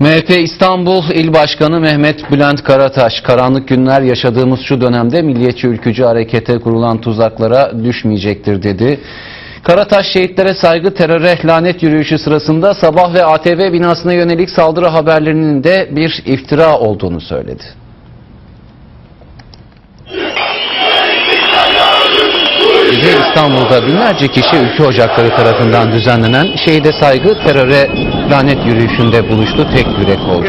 MHP İstanbul İl Başkanı Mehmet Bülent Karataş, karanlık günler yaşadığımız şu dönemde milliyetçi ülkücü harekete kurulan tuzaklara düşmeyecektir dedi. Karataş şehitlere saygı teröre lanet yürüyüşü sırasında sabah ve ATV binasına yönelik saldırı haberlerinin de bir iftira olduğunu söyledi. İstanbul'da binlerce kişi ülke ocakları tarafından düzenlenen şehide saygı teröre lanet yürüyüşünde buluştu tek yürek oldu.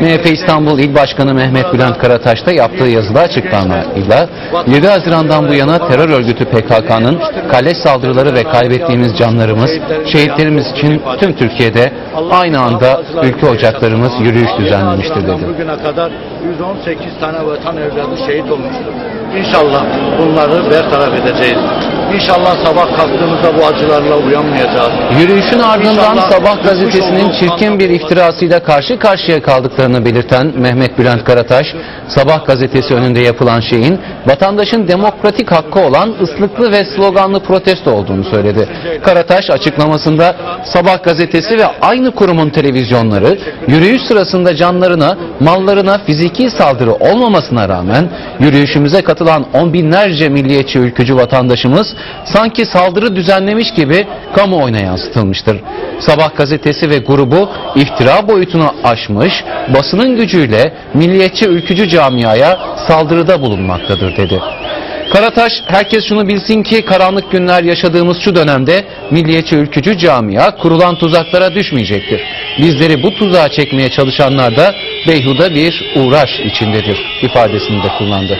MHP İstanbul İl Başkanı Mehmet Bülent Karataş da yaptığı yazılı açıklamayla 7 Haziran'dan bu yana terör örgütü PKK'nın kale saldırıları ve kaybettiğimiz canlarımız, şehitlerimiz için tüm Türkiye'de aynı anda ülke ocaklarımız yürüyüş düzenlemiştir dedi. Bugüne kadar 118 tane vatan evladı şehit olmuştur. İnşallah bunları bertaraf edeceğiz. İnşallah sabah kalktığımızda bu acılarla uyanmayacağız. Yürüyüşün ardından İnşallah Sabah gazetesinin çirkin bir iftirasıyla karşı karşıya kaldıklarını belirten Mehmet Bülent Karataş, Sabah gazetesi önünde yapılan şeyin vatandaşın demokratik hakkı olan ıslıklı ve sloganlı protesto olduğunu söyledi. Karataş açıklamasında Sabah gazetesi ve aynı kurumun televizyonları yürüyüş sırasında canlarına, mallarına fiziki saldırı olmamasına rağmen yürüyüşümüze katılan on binlerce milliyetçi ülkücü vatandaşımız sanki saldırı düzenlemiş gibi kamuoyuna yansıtılmıştır. Sabah gazetesi ve grubu iftira boyutunu aşmış, basının gücüyle milliyetçi ülkücü camiaya saldırıda bulunmaktadır dedi. Karataş, herkes şunu bilsin ki karanlık günler yaşadığımız şu dönemde milliyetçi ülkücü camia kurulan tuzaklara düşmeyecektir. Bizleri bu tuzağa çekmeye çalışanlar da beyhuda bir uğraş içindedir ifadesini de kullandı.